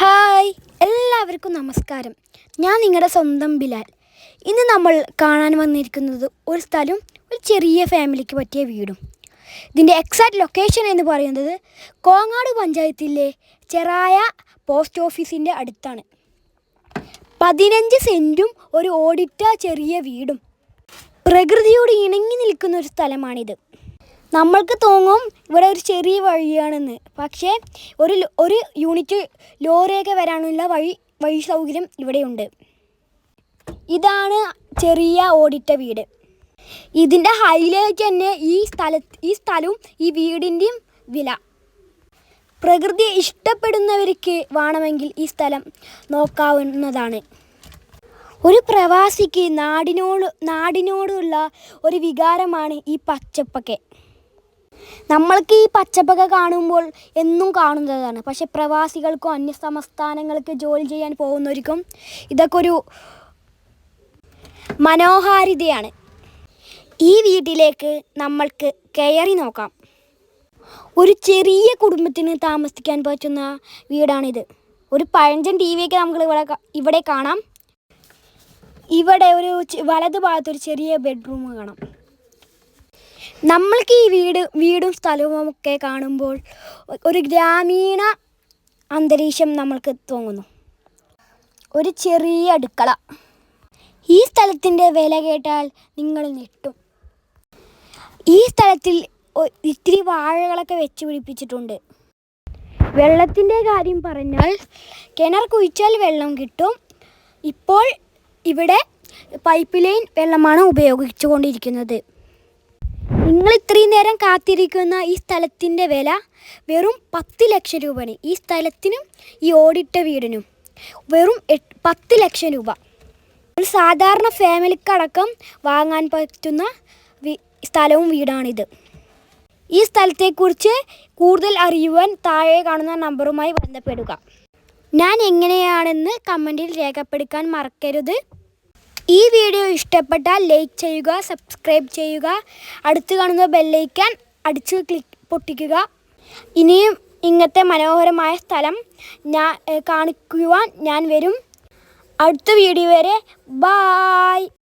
Hi എല്ലാവർക്കും നമസ്കാരം. ഞാൻ നിങ്ങളുടെ സ്വന്തം ബിലാൽ. ഇന്ന് നമ്മൾ കാണാൻ വന്നിരിക്കുന്നത് ഒരു സ്ഥലവും ഒരു ചെറിയ ഫാമിലിക്ക് പറ്റിയ വീടും. ഇതിന്റെ എക്സാക്ട് ലൊക്കേഷൻ എന്ന് പറയുന്നത് കോങ്ങാട് പഞ്ചായത്തിലെ ചെറായ പോസ്റ്റ് ഓഫീസിന്റെ അടുത്താണ്. പതിനഞ്ച് സെന്റും ഒരു ഓഡിറ്റ ചെറിയ വീടും. പ്രകൃതിയോട് ഇണങ്ങി നിൽക്കുന്ന ഒരു സ്ഥലമാണിത്. നമ്മൾക്ക് തോന്നും ഇവിടെ ഒരു ചെറിയ വഴിയാണെന്ന്. പക്ഷേ ഒരു ഒരു യൂണിറ്റ് ലോറിയൊക്കെ വരാനുള്ള വഴി വഴി സൗകര്യം ഇവിടെയുണ്ട്. ഇതാണ് ചെറിയ ഓടിട്ട വീട്. ഇതിന്റെ ഹൈലൈറ്റ് തന്നെ ഈ സ്ഥല ഈ സ്ഥലവും ഈ വീടിന്റെയും വില. പ്രകൃതിയെ ഇഷ്ടപ്പെടുന്നവർക്ക് വേണമെങ്കിൽ ഈ സ്ഥലം നോക്കാവുന്നതാണ്. ഒരു പ്രവാസിക്ക് നാടിനോട് നാടിനോടുള്ള ഒരു വികാരമാണ് ഈ പച്ചപ്പൊക്കെ. നമ്മൾക്ക് ഈ പച്ചപ്പൊക്കെ കാണുമ്പോൾ എന്നും കാണുന്നതാണ്. പക്ഷെ പ്രവാസികൾക്കും അന്യ സംസ്ഥാനങ്ങൾക്ക് ജോലി ചെയ്യാൻ പോകുന്നവർക്കും ഇതൊക്കെ ഒരു മനോഹാരിതയാണ്. ഈ വീട്ടിലേക്ക് നമ്മൾക്ക് കയറി നോക്കാം. ഒരു ചെറിയ കുടുംബത്തിന് താമസിക്കാൻ പറ്റുന്ന വീടാണിത്. ഒരു പഴഞ്ചൻ ടി വിയൊക്കെ നമുക്ക് ഇവിടെ ഇവിടെ കാണാം. ഇവിടെ ഒരു വലതു ഭാഗത്ത് ഒരു ചെറിയ ബെഡ്റൂം കാണാം. നമ്മൾക്ക് ഈ വീട് വീടും സ്ഥലവും ഒക്കെ കാണുമ്പോൾ ഒരു ഗ്രാമീണ അന്തരീക്ഷം നമ്മൾക്ക് തോന്നുന്നു. ഒരു ചെറിയ അടുക്കള. ഈ സ്ഥലത്തിന്റെ വില കേട്ടാൽ നിങ്ങൾ ഞെട്ടും. ഈ സ്ഥലത്തിൽ ഇത്തിരി വാഴകളൊക്കെ വെച്ച് പിടിപ്പിച്ചിട്ടുണ്ട്. വെള്ളത്തിന്റെ കാര്യം പറഞ്ഞാൽ കിണർ കുഴിച്ചാൽ വെള്ളം കിട്ടും. ഇപ്പോൾ ഇവിടെ പൈപ്പ് ലൈൻ വെള്ളമാണ് ഉപയോഗിച്ചു കൊണ്ടിരിക്കുന്നത് നിങ്ങൾ ഇത്രയും നേരം കാത്തിരിക്കുന്ന ഈ സ്ഥലത്തിന്റെ വില വെറും പത്ത് ലക്ഷം രൂപയാണ്. ഈ സ്ഥലത്തിനും ഈ ഓടിട്ട വീടിനും വെറും പത്ത് ലക്ഷം രൂപ. ഒരു സാധാരണ ഫാമിലിക്കടക്കം വാങ്ങാൻ പറ്റുന്ന സ്ഥലവും വീടാണിത്. ഈ സ്ഥലത്തെക്കുറിച്ച് കൂടുതൽ അറിയുവാൻ താഴെ കാണുന്ന നമ്പറുമായി ബന്ധപ്പെടുക. ഞാൻ എങ്ങനെയാണെന്ന് കമന്റിൽ രേഖപ്പെടുത്താൻ മറക്കരുത്. ഈ വീഡിയോ ഇഷ്ടപ്പെട്ടാൽ ലൈക്ക് ചെയ്യുക സബ്സ്ക്രൈബ് ചെയ്യുക അടുത്ത് കാണുന്ന ബെല്ലൈക്കാൻ അടിച്ച് ക്ലിക്ക് പൊട്ടിക്കുക. ഇനിയും ഇങ്ങനത്തെ മനോഹരമായ സ്ഥലം ഞാൻ കാണിക്കുവാൻ ഞാൻ വരും. അടുത്ത വീഡിയോ വരെ ബായ്!